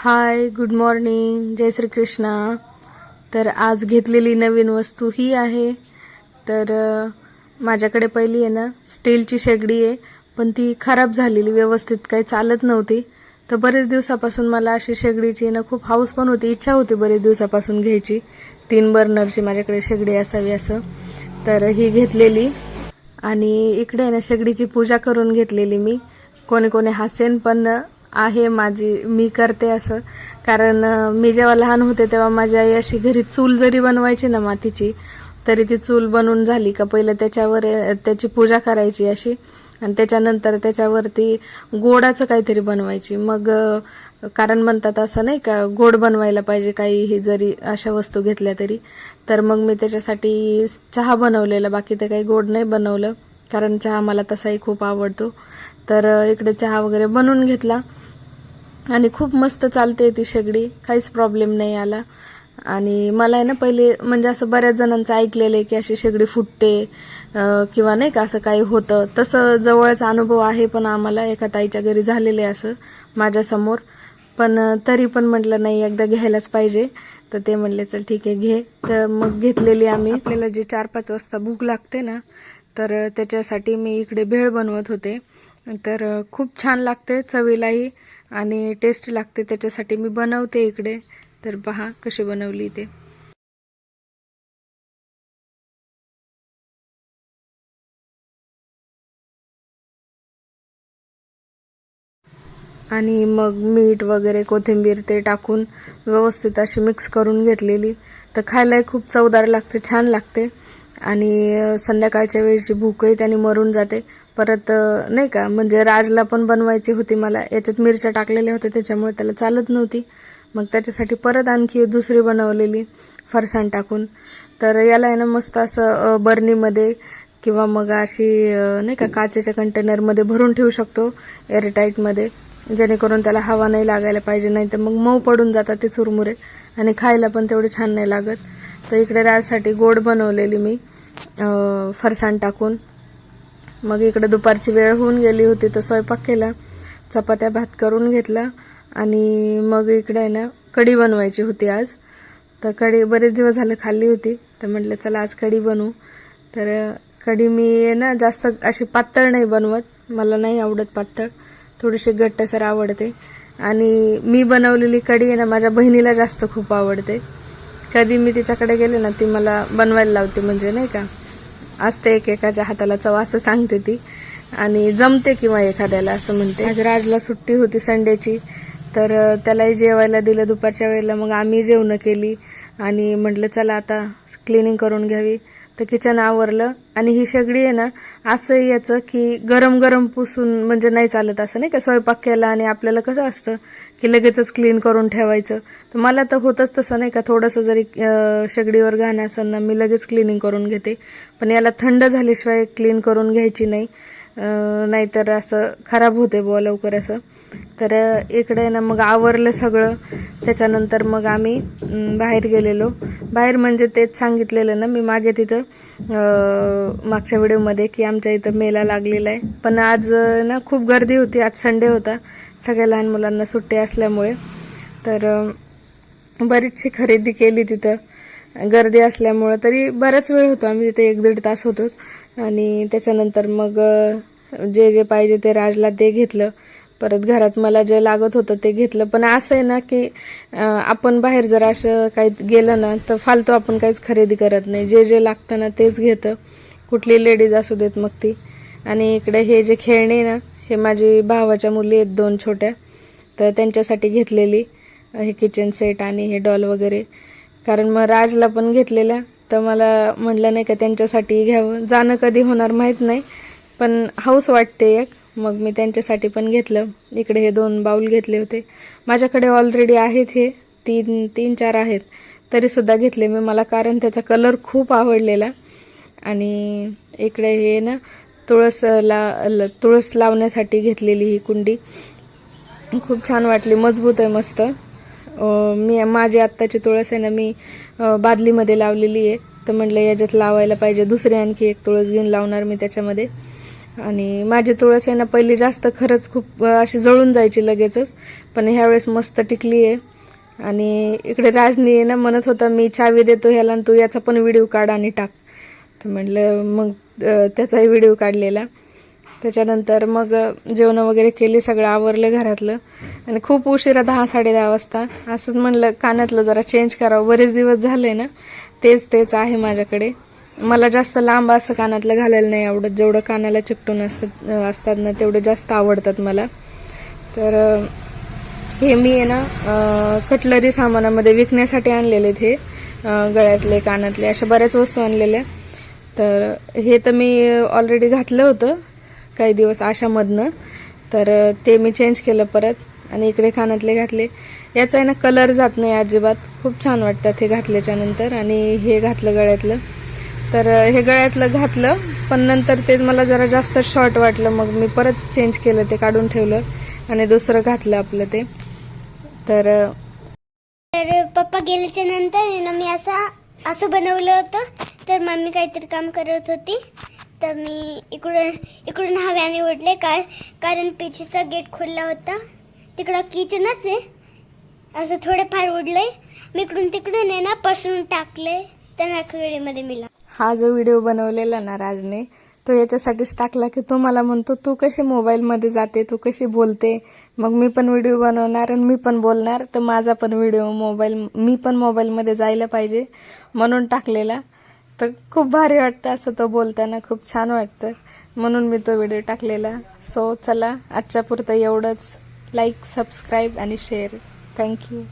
हाय good morning जय श्री कृष्णा तर आज घेतलेली नवीन वस्तू ही आहे. तर माझ्याकडे पहिली आहे ना स्टीलची शेगडी आहे. पण ती खराब झालेली व्यवस्थित काही चालत नव्हती. तर बरेच दिवसापासून मला अशी शेगडीची ना खूप हाऊस पण होती इच्छा होती बरेच दिवसापासून घ्यायची. तीन बर्नरची माझ्याकडे शेगडी असावी असं. तर ही घेतलेली. आणि इकडे आहे ना शेगडीची पूजा करून घेतलेली मी. कोणी कोणी हसेन पण आहे माझी मी करते असं. कारण मी जेव्हा लहान होते तेव्हा माझी आई अशी घरी चूल जरी बनवायची ना मातीची तरी ती चूल बनवून झाली का पहिलं त्याच्यावर त्याची पूजा करायची अशी आणि त्याच्यानंतर त्याच्यावरती गोडाचं काहीतरी बनवायची. मग कारण म्हणतात असं नाही का गोड बनवायला पाहिजे काही हे जरी अशा वस्तू घेतल्या तरी. तर मग मी त्याच्यासाठी चहा बनवलेला बाकी तर काही गोड नाही बनवलं. कारण चहा मला तसाही खूप आवडतो. तर इकडे चहा वगैरे बनवून घेतला. आणि खूप मस्त चालते ती शेगडी. काहीच प्रॉब्लेम नाही आला. आणि मला आहे ना पहिले म्हणजे असं बऱ्याच जणांचं ऐकलेलं आहे की अशी शेगडी फुटते किंवा नाही का असं काही होतं. तसं जवळचा अनुभव आहे पण आम्हाला एका ताईच्या घरी झालेलं आहे असं माझ्यासमोर पण तरी पण म्हटलं नाही एकदा घ्यायलाच पाहिजे. तर ते म्हणले चल ठीक आहे घे. तर मग घेतलेली आम्ही. आपल्याला जे चार पाच वाजता भूक लागते ना तर त्याच्यासाठी मी इकडे भेळ बनवत होते. तर खूप छान लागते चवीलाही आणि टेस्ट लागते त्याच्यासाठी मी बनवते इकडे. तर पहा कशी बनवली ते. आणि मग मीठ वगैरे कोथिंबीर ते टाकून व्यवस्थित अशी मिक्स करून घेतलेली. तर खायलाही खूप चवदार लागते छान लागते. आणि संध्याकाळच्या वेळची भूकही त्याने मरून जाते. परत नाही का म्हणजे राजला पण बनवायची होती मला. याच्यात मिरच्या टाकलेल्या होत्या त्याच्यामुळे त्याला चालत नव्हती. मग त्याच्यासाठी परत आणखी दुसरी बनवलेली फरसाण टाकून. तर याला आहे ना मस्त असं बर्नीमध्ये किंवा मग अशी नाही का काचेच्या कंटेनरमध्ये भरून ठेवू शकतो एअरटाईटमध्ये. जेणेकरून त्याला हवा नाही लागायला पाहिजे नाही तर मग मऊ पडून जातात ते चुरमुरे. आणि खायला पण तेवढे छान नाही लागत. तर इकडे राजसाठी गोड बनवलेली मी फरसाण टाकून. मग इकडे दुपारची वेळ होऊन गेली होती तर स्वयंपाक केला चपात्या भात करून घेतला आणि मग इकडे आहे ना कढी बनवायची होती आज. तर कढी बरेच दिवस झालं खाल्ली होती तर म्हटलं चला आज कढी बनवू. तर कढी मी आहे ना जास्त अशी पातळ नाही बनवत मला नाही आवडत पातळ थोडीशी घट्टसर आवडते. आणि मी बनवलेली कढी आहे ना माझ्या बहिणीला जास्त खूप आवडते. कधी मी तिच्याकडे गेले ना ती मला बनवायला लावते म्हणजे नाही का. असते एकेकाच्या हाताला चव असं सांगते ती. आणि जमते किंवा एखाद्याला असं म्हणते. आज राजला सुट्टी होती संडेची तर त्यालाही जेवायला दिलं दुपारच्या वेळेला. मग आम्ही जेवणं केली आणि म्हटलं चला आता क्लिनिंग करून घ्यावी. तर किचन आवरलं. आणि ही शेगडी आहे ना असं याचं की गरम गरम पुसून म्हणजे नाही चालत असं नाही का? स्वयंपाक केला आणि आपल्याला कसं असतं की लगेचच क्लीन करून ठेवायचं. तर मला तर होतंच तसं नाही का? थोडंसं जरी शेगडीवर घाण असेल ना मी लगेच क्लिनिंग करून घेते. पण याला थंड झाल्याशिवाय क्लीन करून घ्यायची नाही. नाहीतर असं खराब होते बुवा लवकर असं. तर इकडे ना मग आवरलं सगळं. त्याच्यानंतर मग आम्ही बाहेर गेलेलो. बाहेर म्हणजे तेच सांगितलेलं ना मी मागे तिथं मागच्या व्हिडिओमध्ये की आमच्या इथं मेला लागलेला आहे. पण आज ना खूप गर्दी होती. आज संडे होता. सगळ्या लहान मुलांना सुट्टी असल्यामुळे. तर बरीचशी खरेदी केली तिथं. गर्दी असल्यामुळं. तरी बराच वेळ होतो. आम्ही तिथे एक दीड तास होतो. आणि त्याच्यानंतर मग जे जे पाहिजे ते राजला ते घेतलं. परत घरात मला जे लागत होतं ते घेतलं. पण असं आहे ना की आपण बाहेर जर असं काही गेलं ना तर फालतू आपण काहीच खरेदी करत नाही. जे जे लागतं ना तेच घेतं. कुठली लेडीज असू देत मग ती. आणि इकडे हे जे खेळणे ना हे माझी भावाच्या मुली आहेत दोन छोट्या. तर त्यांच्यासाठी घेतलेली हे किचन सेट आणि हे डॉल वगैरे. कारण मग राजला पण घेतलेल्या. तर मला म्हटलं नाही का त्यांच्यासाठी घ्यावं. जाणं कधी होणार माहीत नाही पण हाऊस वाटते एक. मग मी त्यांच्यासाठी पण घेतलं. इकडे हे दोन बाऊल घेतले होते. माझ्याकडे ऑलरेडी आहेत हे. तीन तीन चार आहेत. तरीसुद्धा घेतले मी. मला कारण त्याचा कलर खूप आवडलेला. आणि इकडे हे ना तुळस ला ल- तुळस लावण्यासाठी घेतलेली ही कुंडी. खूप छान वाटली. मजबूत आहे मस्त. मी माझी आत्ताची तुळस आहे ना मी बादलीमध्ये लावलेली आहे. तर म्हटलं याच्यात लावायला पाहिजे. दुसरी आणखी एक तुळस घेऊन लावणार मी त्याच्यामध्ये. आणि माझी तुळस आहे ना पहिली जास्त खरंच खूप अशी जळून जायची लगेचच. पण ह्यावेळेस मस्त टिकली आहे. आणि इकडे राजनी आहे ना म्हणत होता मी चावी देतो ह्याला आणि तू याचा पण व्हिडिओ काढ आणि टाक. तर म्हटलं मग त्याचाही व्हिडिओ काढलेला. त्याच्यानंतर मग जेवणं वगैरे केली सगळं आवरलं घरातलं. आणि खूप उशिरा दहा साडे दहा वाजता असंच म्हणलं कानातलं जरा चेंज करावं. बरेच दिवस झाले ना तेच तेच आहे माझ्याकडे. मला जास्त लांब असं कानातलं घालायला नाही आवडत. जेवढं कानाला चिकटून असतात असतात ना तेवढे जास्त आवडतात मला. तर हे मी आहे ना कटलरी सामानामध्ये विकण्यासाठी आणलेले हे. गळ्यातले कानातले अशा बऱ्याच वस्तू आणलेल्या. तर हे तर मी ऑलरेडी घातलं होतं. काही दिवस आशामधनं. तर ते मी चेंज केलं परत आणि इकडे खानातले घातले. याचा आहे ना कलर जात नाही अजिबात. खूप छान वाटतात हे घातल्याच्या नंतर आणि हे घातलं गळ्यातलं. तर हे गळ्यातलं घातलं पण नंतर ते मला जरा जास्त शॉर्ट वाटलं. मग मी परत चेंज केलं ते काढून ठेवलं आणि दुसरं घातलं आपलं ते. तर तर पप्पा गेल्याच्यानंतर मी असं असं बनवलं होतं. तर मम्मी काहीतरी काम करत होती. तर मी इकडून इकडून हव्याने उडले काय कारण पिचीचा गेट खुलला होता. तिकडं किचनच आहे. असं थोडंफार उडलंय. मी इकडून तिकडून आहे ना पसरून टाकले त्या वेळेमध्ये मिला हा जो व्हिडिओ बनवलेला ना राजने तो याच्यासाठीच टाकला की तो मला म्हणतो तू कशी मोबाईलमध्ये जाते? तू कशी बोलते? मग मी पण व्हिडिओ बनवणार आणि मी पण बोलणार. तर माझा पण व्हिडिओ मोबाईल मी पण मोबाईलमध्ये जायला पाहिजे म्हणून टाकलेला. तर खूप भारी वाटतं असं तो बोलताना. खूप छान वाटतं. म्हणून मी तो व्हिडिओ टाकलेला. सो चला आजच्या पुरतं एवढंच. लाईक सबस्क्राईब आणि शेअर थँक्यू